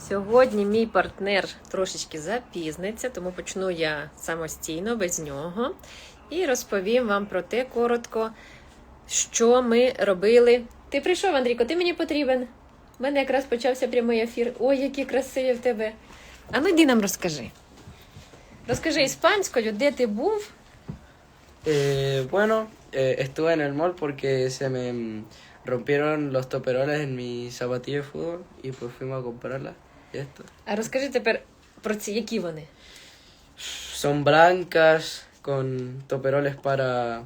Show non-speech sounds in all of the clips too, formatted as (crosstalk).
Сьогодні мій партнер трошечки запізниться, тому почну я самостійно, без нього. І розповім вам про те коротко, що ми робили. Ти прийшов, Андрійко, ти мені потрібен. У мене якраз почався прямий ефір. Ой, які красиві в тебе. А ну йди нам розкажи. Розкажи іспанською, де ти був? Eh, bueno, eh, estuve en el mall porque se me rompieron los toperoles en mi zapatilla de fútbol y pues fuimos a comprarlas. Y esto. А розкажи тепер про ці, які вони. Son blancas con toperoles para,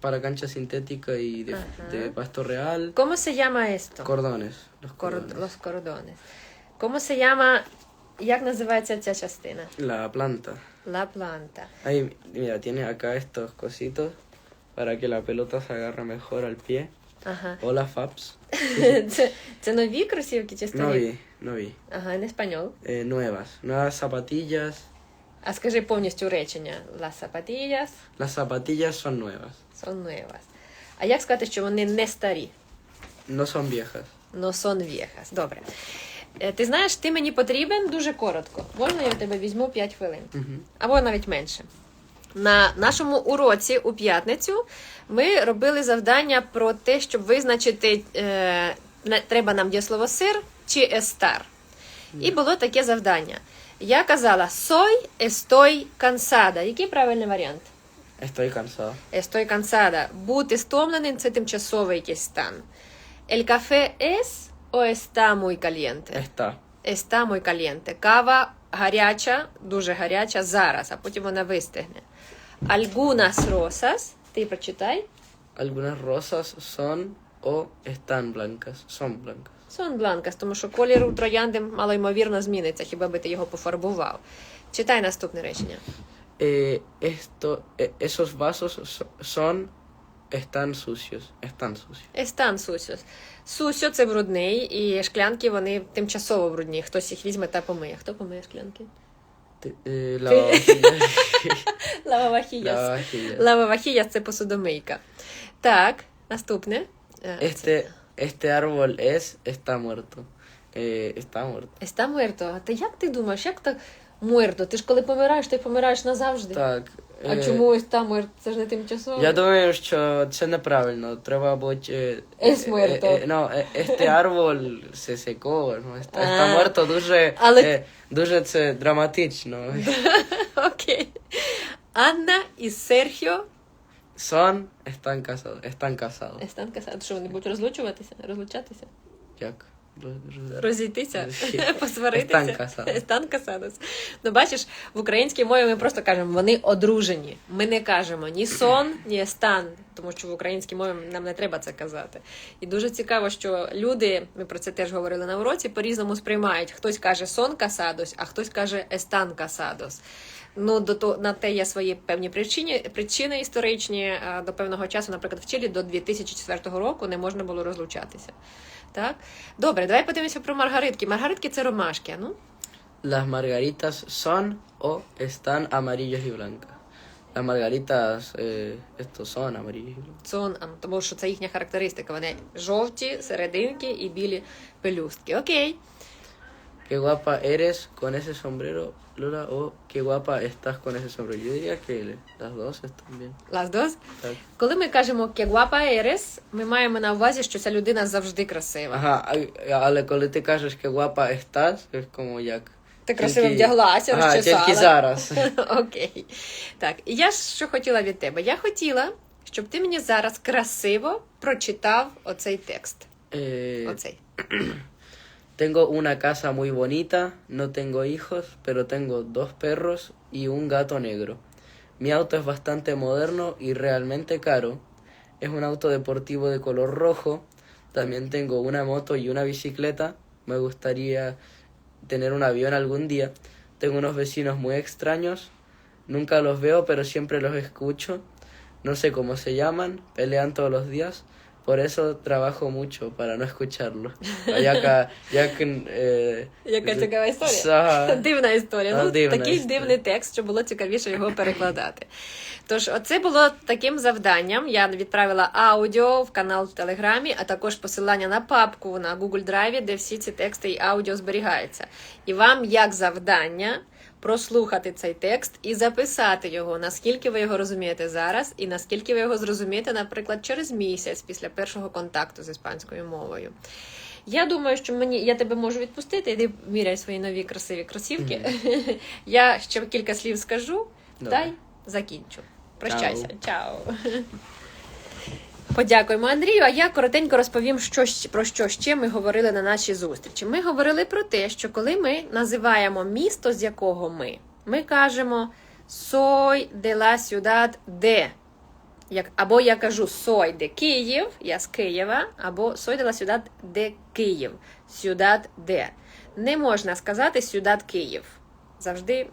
para cancha sintética y de, Ajá. de pasto real. ¿Cómo se llama esto? Cordones. Los Кор... cordones. Los cordones. ¿Cómo se llama? Як називається ця частина? La planta. La planta. Ahí, mira, tiene acá estos cositos para que la pelota se agarre mejor al pie. Ага. Hola, Fabs. Це, це нові кросівки чи старі? no vi. Ага, en español. Eh, nuevas. Nuevas zapatillas. А скажи повністю речення. Las zapatillas Las zapatillas son nuevas. son nuevas. А як сказати, що вони не старі? No son viejas. No son viejas. Добре. Е, Ти знаєш, ти мені потрібен дуже коротко. Можна я в тебе візьму 5 хвилин? Або навіть менше. На нашому уроці у п'ятницю ми робили завдання про те, щоб визначити, е, треба нам дієслово сир чи естар. І було таке завдання. Я казала soy, estoy cansada. Який правильний варіант? Estoy cansado. Estoy cansada. Бути стомленим це тимчасовий якийсь стан. El café es o está muy caliente? Está. Está muy caliente. Кава гаряча, дуже гаряча зараз, а потім вона вистигне. Algunas rosas, ти прочитай, Algunas rosas son o están blancas. Son blancas. son blancas, тому що колір у троянди малоймовірно зміниться, хіба би ти його пофарбував. Читай наступне речення. Eh, esto, eh, esos vasos son, están sucios. Están sucios. Están sucios. Сусьо це брудний, і шклянки вони тимчасово брудні. Хтось їх візьме та помиє. Хто помиє шклянки? Lavavajillas. (laughs) Лававахіяс. Лававахіяс це посудомийка. Так, наступне. Е, Este, este árbol es, está muerto. Eh, está muerto. Еста muerto. А ти як ти думаєш, як так muerto? Ти ж коли помираєш, ти помираєш назавжди. Так. А е, чому еста муерто? Це ж не тимчасово. Я думаю, що це неправильно. Треба бути. Es muerto. no, este árbol se secó. Está, muerto дуже, Але- е, дуже це драматично. (laughs) Окей. Анна і Серхіо Son, están casados. Están casados. Естан Касад. Що вони будуть розлучуватися? Розлучатися? Як? Роз- роз- Розійтися? Розі- (laughs) Посваритися? Естан Касадос. Ну, бачиш, в українській мові ми просто кажемо, вони одружені. Ми не кажемо ні сон, ні естан, тому що в українській мові нам не треба це казати. І дуже цікаво, що люди, ми про це теж говорили на уроці, по-різному сприймають. Хтось каже сон касадос, а хтось каже естан касадос. Ну, до то на те є свої певні причини, причини історичні. До певного часу, наприклад, в Чилі до 2004 року не можна було розлучатися. Так? Добре, давай подивимося про маргаритки. Маргаритки це ромашки. а Ну? Las margaritas son o están amarillas y blancas. Las margaritas, eh, estos son amarillas y blancas. Цон, а, тому що це їхня характеристика. Вони жовті, серединки і білі пелюстки. Окей. Qué guapa eres con ese sombrero, Lola, o qué guapa estás con ese sombrero. Yo diría que las dos están bien. Las dos. Так. Коли ми кажемо «que guapa eres», ми маємо на увазі, що ця людина завжди красива. Ага, а- але коли ти кажеш que guapa estás, es como як. Ти красиво Тільки- вдяглася, Ага, розчесала. тільки зараз. (laughs) Окей. Так, і я ж що хотіла від тебе? Я хотіла, щоб ти мені зараз красиво прочитав оцей текст. Eh, Оцей. (clears throat) tengo una casa muy bonita, no tengo hijos, pero tengo dos perros y un gato negro. Mi auto es bastante moderno y realmente caro. Es un auto deportivo de color rojo. También tengo una moto y una bicicleta. Me gustaría tener un avión algún día. Tengo unos vecinos muy extraños. Nunca los veo, pero siempre los escucho. No sé cómo se llaman, pelean todos los días, Por eso trabajo mucho para no escucharlo. Яка, як, е, Яка цікава історія. Дивна історія. Ну, дивна такий історія. дивний текст, що було цікавіше його перекладати. Тож, оце було таким завданням. Я відправила аудіо в канал в Телеграмі, а також посилання на папку на Google Drive, де всі ці тексти і аудіо зберігаються. І вам як завдання прослухати цей текст і записати його, наскільки ви його розумієте зараз, і наскільки ви його зрозумієте, наприклад, через місяць після першого контакту з іспанською мовою. Я думаю, що мені я тебе можу відпустити, іди міряй свої нові красиві кросівки. (laughs) Я ще кілька слів скажу, Добре. та й закінчу. Прощайся, чао. (laughs) Подякуємо Андрію. А я коротенько розповім, що, про що ще ми говорили на нашій зустрічі. Ми говорили про те, що коли ми називаємо місто, з якого ми, ми кажемо Soy de la ciudad de. Як, або я кажу soy de Київ, я з Києва, або soy de la ciudad de Київ, ciudad de. Не можна сказати ciudad Київ. Завжди,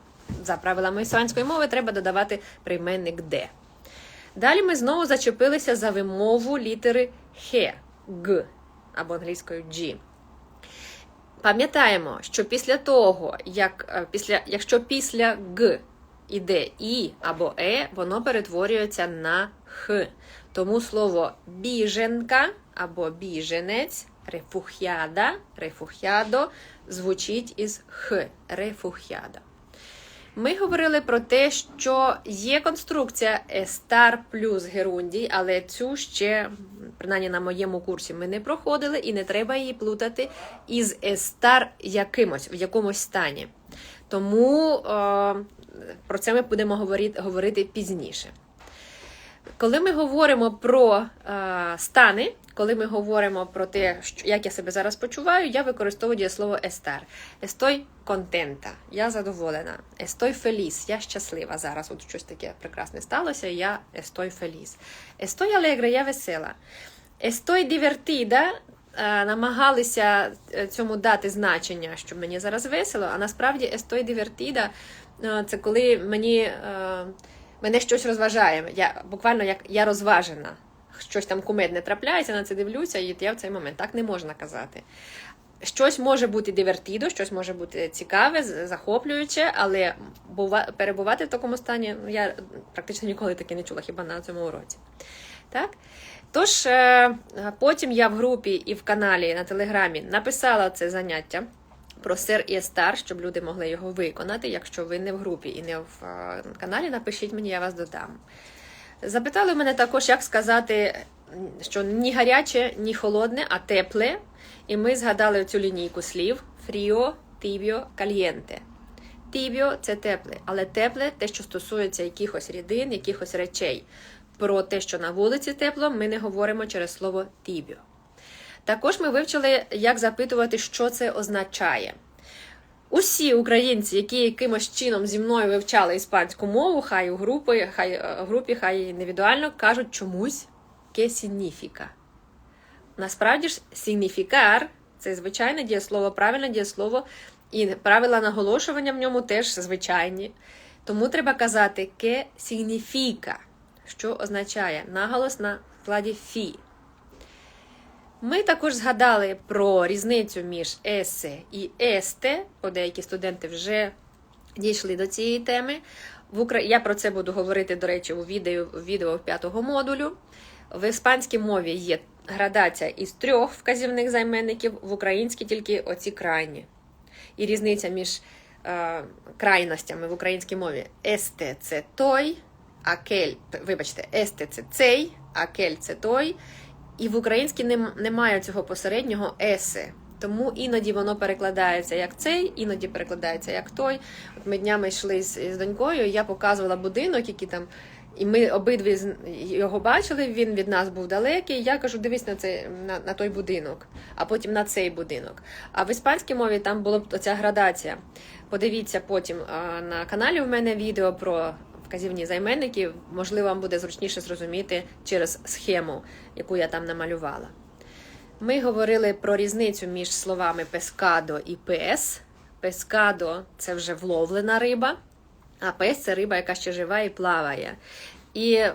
за правилами іспанської мови, треба додавати прийменник де. Далі ми знову зачепилися за вимову літери Х, Г або англійською G. Пам'ятаємо, що після того, як, е, після, якщо після Г іде І або Е, воно перетворюється на Х. Тому слово біженка або біженець, рефухяда, рефухядо звучить із Х, рефухяда. Ми говорили про те, що є конструкція estar плюс герундій, але цю ще, принаймні на моєму курсі, ми не проходили і не треба її плутати із estar якимось, в якомусь стані. Тому е, про це ми будемо говорити, говорити пізніше. Коли ми говоримо про е, стани, коли ми говоримо про те, як я себе зараз почуваю, я використовую дієслово estar. Estoy contenta, я задоволена. Estoy feliz, я щаслива зараз. От щось таке прекрасне сталося, і я estoy feliz. Estoy alegre, я весела. Estoy divertida, е, намагалися е, цьому дати значення, що мені зараз весело, а насправді estoy divertida е, це коли мені. Мене щось розважає. Я буквально як я розважена. Щось там кумедне трапляється, на це дивлюся, і я в цей момент так не можна казати. Щось може бути дивертідо, щось може бути цікаве, захоплююче, але бува, перебувати в такому стані ну, я практично ніколи таки не чула, хіба на цьому уроці. Так? Тож, е, потім я в групі і в каналі на телеграмі написала це заняття про сер і естар, щоб люди могли його виконати. Якщо ви не в групі і не в е, каналі, напишіть мені, я вас додам. Запитали мене також, як сказати, що ні гаряче, ні холодне, а тепле. І ми згадали цю лінійку слів фріо, тібіо, кальєнте. Тібіо це тепле, але тепле те, що стосується якихось рідин, якихось речей. Про те, що на вулиці тепло, ми не говоримо через слово тібіо. Також ми вивчили, як запитувати, що це означає. Усі українці, які якимось чином зі мною вивчали іспанську мову, хай у групі, хай е, в групі, хай індивідуально, кажуть чомусь «que significa». Насправді ж significar – це звичайне дієслово, правильне дієслово, і правила наголошування в ньому теж звичайні. Тому треба казати «que significa», що означає наголос на складі фі. Ми також згадали про різницю між есе і есте, бо деякі студенти вже дійшли до цієї теми. Я про це буду говорити, до речі, у відео, відео п'ятого модулю. В іспанській мові є градація із трьох вказівних займенників, в українській тільки оці крайні. І різниця між е, крайностями в українській мові. Есте це той, акель, вибачте, есте це цей, акель це той. І в українській немає цього посереднього есе. Тому іноді воно перекладається як цей, іноді перекладається як той. От ми днями йшли з, з донькою, я показувала будинок, який там. І ми обидві його бачили, він від нас був далекий. Я кажу, дивись на цей на, на той будинок, а потім на цей будинок. А в іспанській мові там була б оця градація. Подивіться потім на каналі. У мене відео про вказівні займенники. Можливо, вам буде зручніше зрозуміти через схему, яку я там намалювала. Ми говорили про різницю між словами пескадо і пес. Пескадо це вже вловлена риба, а пес це риба, яка ще жива і плаває. І е,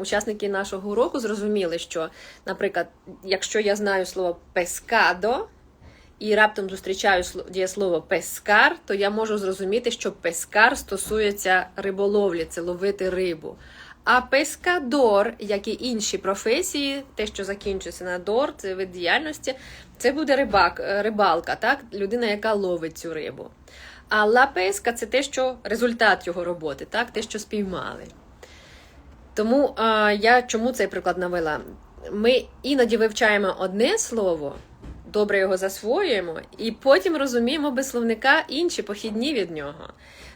учасники нашого уроку зрозуміли, що, наприклад, якщо я знаю слово пескадо і раптом зустрічаю сло- дієслово пескар, то я можу зрозуміти, що пескар стосується риболовлі, це ловити рибу. А пескадор, як і інші професії, те, що закінчується на дор, це вид діяльності, це буде рибак, е, рибалка, так? людина, яка ловить цю рибу. А ла песка це те, що результат його роботи, так? те, що спіймали. Тому а, я чому цей приклад навела? Ми іноді вивчаємо одне слово, добре його засвоюємо, і потім розуміємо без словника інші похідні від нього.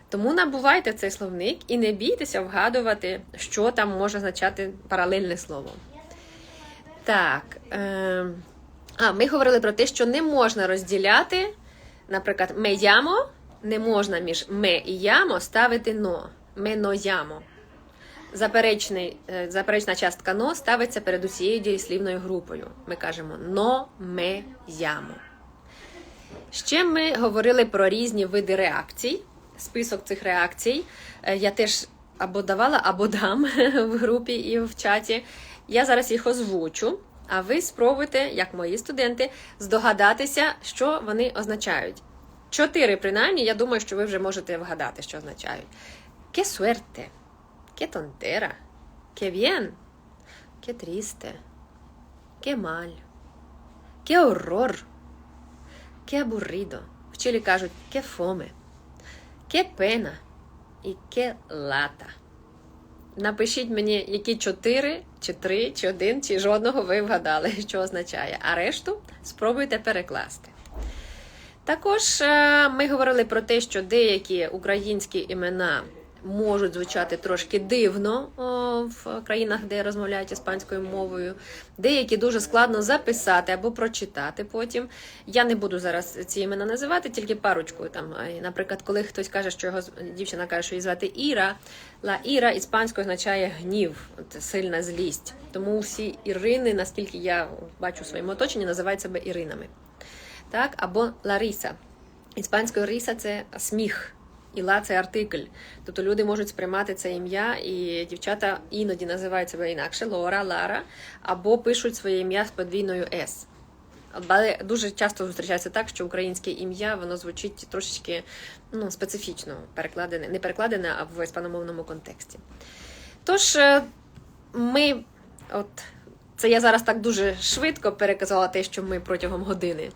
Тому набувайте цей словник і не бійтеся вгадувати, що там може означати паралельне слово. Так. Е, а, ми говорили про те, що не можна розділяти, наприклад, ме ямо, не можна між ме і ямо ставити но. Ме но ямо. Заперечний, е, заперечна частка но ставиться перед усією дієслівною групою. Ми кажемо но, ме, ямо. Ще ми говорили про різні види реакцій. Список цих реакцій е, я теж або давала, або дам (laughs) в групі і в чаті. Я зараз їх озвучу, а ви спробуйте, як мої студенти, здогадатися, що вони означають. Чотири, принаймні, я думаю, що ви вже можете вгадати, що означають. Que suerte, que tontera, que bien, que triste, que mal, que horror, que aburrido. В кажуть que fome, que pena і que lata. Напишіть мені, які чотири, чи три, чи один, чи жодного ви вгадали, (laughs) що означає. А решту спробуйте перекласти. Також е, ми говорили про те, що деякі українські імена можуть звучати трошки дивно о, в країнах, де розмовляють іспанською мовою. Деякі дуже складно записати або прочитати потім. Я не буду зараз ці імена називати, тільки парочку. Там, наприклад, коли хтось каже, що його дівчина каже, що її звати Іра, ла Іра іспанською означає гнів, от, сильна злість. Тому всі Ірини, наскільки я бачу в своєму оточенні, називають себе Іринами так? або Ларіса. Іспанською ріса це сміх, і ла це артикль. Тобто люди можуть сприймати це ім'я, і дівчата іноді називають себе інакше Лора, Лара, або пишуть своє ім'я з подвійною С. Але дуже часто зустрічається так, що українське ім'я воно звучить трошечки ну, специфічно перекладене, не перекладене, а в іспаномовному контексті. Тож е, ми, от це я зараз так дуже швидко переказала те, що ми протягом години,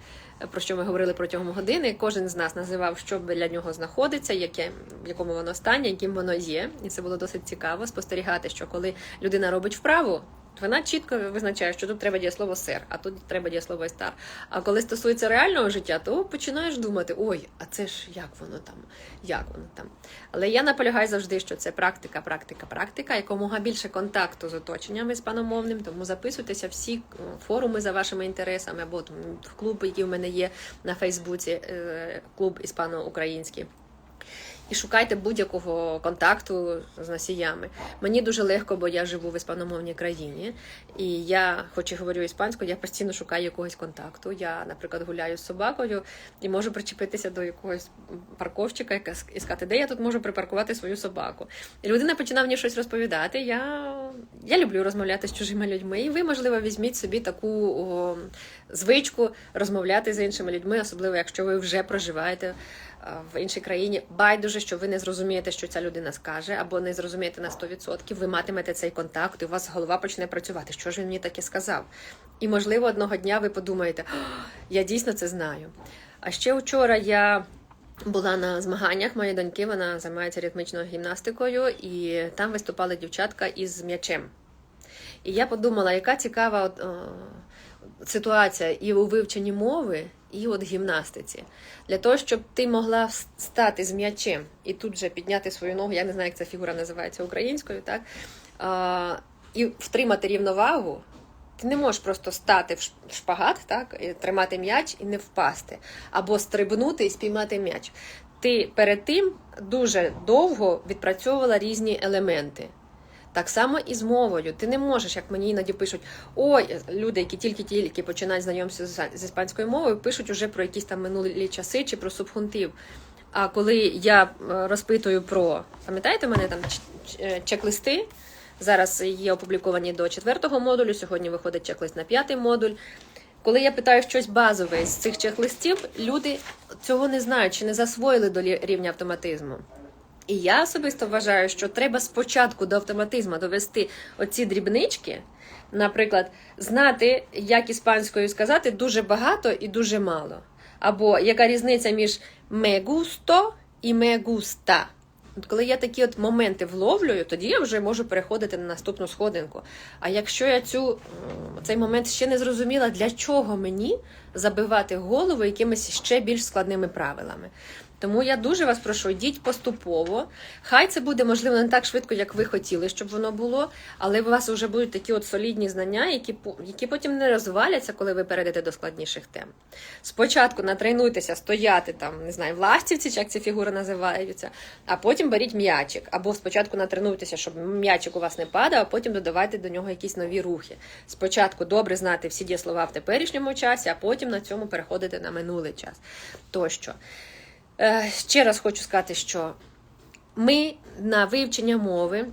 про що ми говорили протягом години. Кожен з нас називав, що для нього знаходиться, яке, в якому воно стані, яким воно є. І це було досить цікаво спостерігати, що коли людина робить вправу. Вона чітко визначає, що тут треба дієслово сер, а тут треба дієслово стар. А коли стосується реального життя, то починаєш думати: ой, а це ж як воно там, як воно там. Але я наполягаю завжди, що це практика, практика, практика, якомога більше контакту з оточенням іспаномовним, тому записуйтеся всі е, форуми за вашими інтересами, або там, клуб, який в мене є на Фейсбуці, е, клуб іспано-український. І шукайте будь-якого контакту з носіями. Мені дуже легко, бо я живу в іспаномовній країні, і я, хоч і говорю іспанською, я постійно шукаю якогось контакту. Я, наприклад, гуляю з собакою і можу причепитися до якогось с- і сказати, де я тут можу припаркувати свою собаку. І людина починає мені щось розповідати. Я, я люблю розмовляти з чужими людьми. І ви, можливо, візьміть собі таку о, звичку розмовляти з іншими людьми, особливо якщо ви вже проживаєте в іншій країні. Байдуже, що ви не зрозумієте, що ця людина скаже, або не зрозумієте на 100%, ви матимете цей контакт, і у вас голова почне працювати. Що ж він мені таке сказав? І, можливо, одного дня ви подумаєте, я дійсно це знаю. А ще вчора я була на змаганнях моєї доньки, вона займається ритмічною гімнастикою, і там виступала дівчатка із м'ячем. І я подумала, яка цікава от, о, ситуація і у вивченні мови, і от гімнастиці. Для того, щоб ти могла стати з м'ячем і тут же підняти свою ногу, я не знаю, як ця фігура називається українською, так? А, і втримати рівновагу. Ти не можеш просто стати в шпагат, так, і тримати м'яч і не впасти, або стрибнути і спіймати м'яч. Ти перед тим дуже довго відпрацьовувала різні елементи. Так само і з мовою. Ти не можеш, як мені іноді пишуть, ой, люди, які тільки-тільки починають знайомитися з іспанською мовою, пишуть уже про якісь там минулі часи чи про субхунтив. А коли я е, розпитую про, пам'ятаєте, мене там е, чек-листи Зараз є опубліковані до четвертого модулю. Сьогодні виходить чек-лист на п'ятий модуль. Коли я питаю щось базове з цих чек-листів, люди цього не знають чи не засвоїли до рівня автоматизму. І я особисто вважаю, що треба спочатку до автоматизму довести оці дрібнички, наприклад, знати, як іспанською сказати дуже багато і дуже мало. Або яка різниця між me gusto і me gusta. От коли я такі от моменти вловлюю, тоді я вже можу переходити на наступну сходинку. А якщо я цю, цей момент ще не зрозуміла, для чого мені забивати голову якимись ще більш складними правилами. Тому я дуже вас прошу, йдіть поступово. Хай це буде можливо не так швидко, як ви хотіли, щоб воно було, але у вас вже будуть такі от солідні знання, які, які потім не розваляться, коли ви перейдете до складніших тем. Спочатку натренуйтеся стояти там, не знаю, в ластівці, чи як ці фігури називаються, а потім беріть м'ячик. Або спочатку натренуйтеся, щоб м'ячик у вас не падав, а потім додавайте до нього якісь нові рухи. Спочатку добре знати всі дієслова в теперішньому часі, а потім на цьому переходити на минулий час. Тощо. Е, Ще раз хочу сказати, що ми на вивчення мови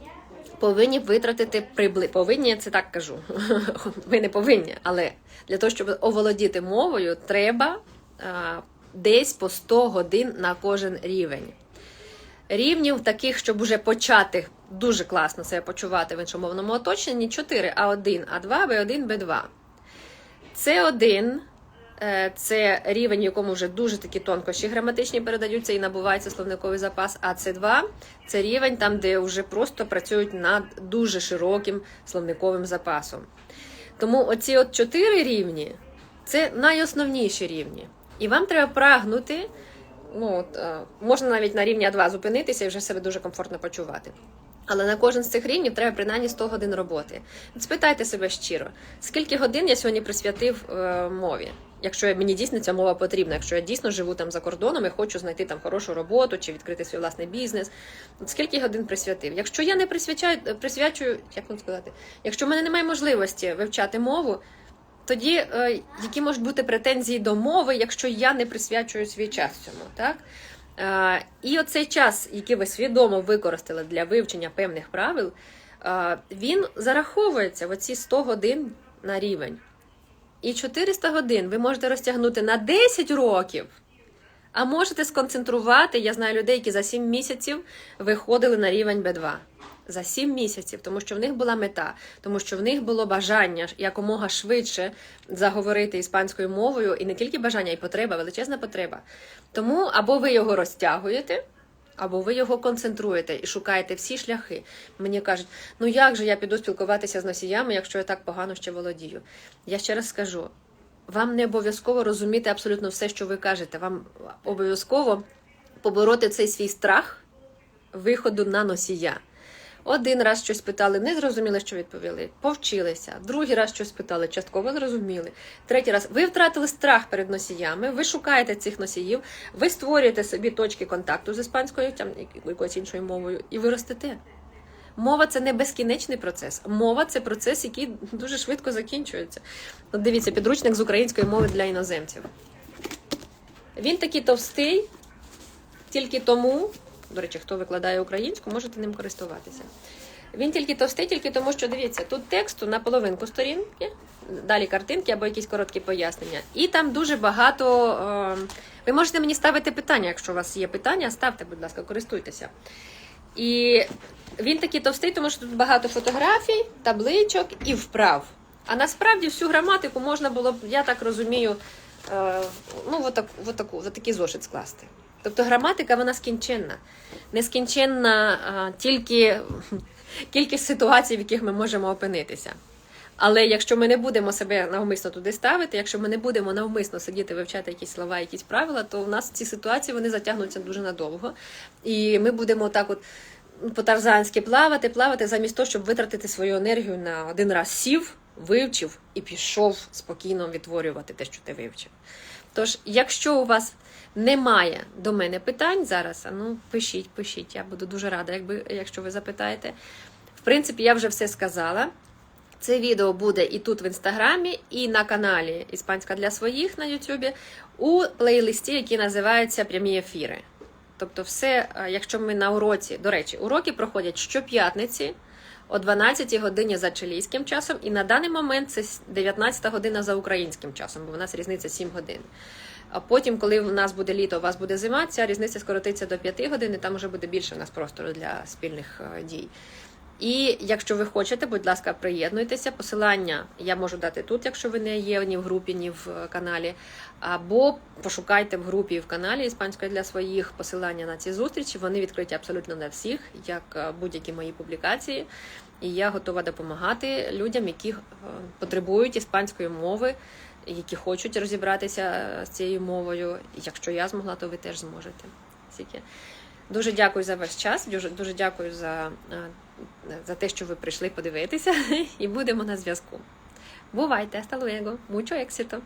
повинні витратити прибли... Повинні, я це так кажу. (laughs) Ви не повинні, але для того, щоб оволодіти мовою, треба десь по 100 годин на кожен рівень. Рівнів таких, щоб уже почати дуже класно себе почувати в іншомовному оточенні, 4 А1, А2, Б1, Б2. С1 е, це рівень, в якому вже дуже такі тонкощі граматичні передаються і набувається словниковий запас. А С2 це рівень там, де вже просто працюють над дуже широким словниковим запасом. Тому оці от чотири рівні це найосновніші рівні. І вам треба прагнути. Ну, от, е, можна навіть на рівні А2 зупинитися і вже себе дуже комфортно почувати. Але на кожен з цих рівнів треба принаймні 100 годин роботи. Спитайте себе щиро, скільки годин я сьогодні присвятив е, мові, якщо мені дійсно ця мова потрібна, якщо я дійсно живу там за кордоном і хочу знайти там хорошу роботу чи відкрити свій власний бізнес. Скільки годин присвятив? Якщо я не присвячаю, присвячую, як вам сказати, якщо в мене немає можливості вивчати мову, тоді е, які можуть бути претензії до мови, якщо я не присвячую свій час цьому, так? Е, і оцей час, який ви свідомо використали для вивчення певних правил, е, він зараховується в оці 100 годин на рівень. І 400 годин ви можете розтягнути на 10 років. А можете сконцентрувати. Я знаю людей, які за 7 місяців виходили на рівень Б2. За 7 місяців, тому що в них була мета, тому що в них було бажання якомога швидше заговорити іспанською мовою, і не тільки бажання, і потреба, величезна потреба. Тому або ви його розтягуєте, або ви його концентруєте і шукаєте всі шляхи. Мені кажуть, ну як же я піду спілкуватися з носіями, якщо я так погано ще володію? Я ще раз скажу: вам не обов'язково розуміти абсолютно все, що ви кажете. Вам обов'язково побороти цей свій страх виходу на носія. Один раз щось питали, не зрозуміли, що відповіли, повчилися. Другий раз щось питали, частково зрозуміли. Третій раз ви втратили страх перед носіями, ви шукаєте цих носіїв, ви створюєте собі точки контакту з іспанською там якоюсь іншою мовою, і ви ростете. Мова це не безкінечний процес. Мова це процес, який дуже швидко закінчується. От дивіться, підручник з української мови для іноземців. Він такий товстий, тільки тому, до речі, хто викладає українську, можете ним користуватися. Він тільки товстий, тільки тому, що дивіться, тут тексту на половинку сторінки, далі картинки або якісь короткі пояснення. І там дуже багато. Е, ви можете мені ставити питання, якщо у вас є питання, ставте, будь ласка, користуйтеся. І він такий товстий, тому що тут багато фотографій, табличок і вправ. А насправді всю граматику можна було б, я так розумію, е, ну, отак, отаку, отакий зошит скласти. Тобто граматика вона скінченна. Нескінченна а, тільки (laughs) кількість ситуацій, в яких ми можемо опинитися. Але якщо ми не будемо себе навмисно туди ставити, якщо ми не будемо навмисно сидіти вивчати якісь слова, якісь правила, то у нас ці ситуації вони затягнуться дуже надовго. І ми будемо так от по-тарзанськи плавати, плавати, замість того, щоб витратити свою енергію на один раз сів, вивчив і пішов спокійно відтворювати те, що ти вивчив. Тож, якщо у вас немає до мене питань зараз, ну пишіть, пишіть. Я буду дуже рада, якби, якщо ви запитаєте. В принципі, я вже все сказала. Це відео буде і тут в інстаграмі, і на каналі Іспанська для своїх на Ютубі у плейлисті, який називається Прямі ефіри. Тобто, все, е, якщо ми на уроці, до речі, уроки проходять щоп'ятниці о 12 годині за чилійським часом, і на даний момент це 19 година за українським часом, бо в нас різниця 7 годин. А потім, коли в нас буде літо, у вас буде зима, ця різниця скоротиться до 5 годин, і там вже буде більше в нас простору для спільних е, дій. І якщо ви хочете, будь ласка, приєднуйтеся. Посилання я можу дати тут, якщо ви не є ні в групі, ні в каналі. Або пошукайте в групі і в каналі Іспанської для своїх посилання на ці зустрічі. Вони відкриті абсолютно для всіх, як е, будь-які мої публікації. І я готова допомагати людям, які е, потребують іспанської мови, які хочуть розібратися е, з цією мовою. Якщо я змогла, то ви теж зможете. Дуже дякую за ваш час. Дуже дуже дякую за, за те, що ви прийшли подивитися, (laughs) і будемо на зв'язку. Бувайте, hasta luego. Mucho éxito.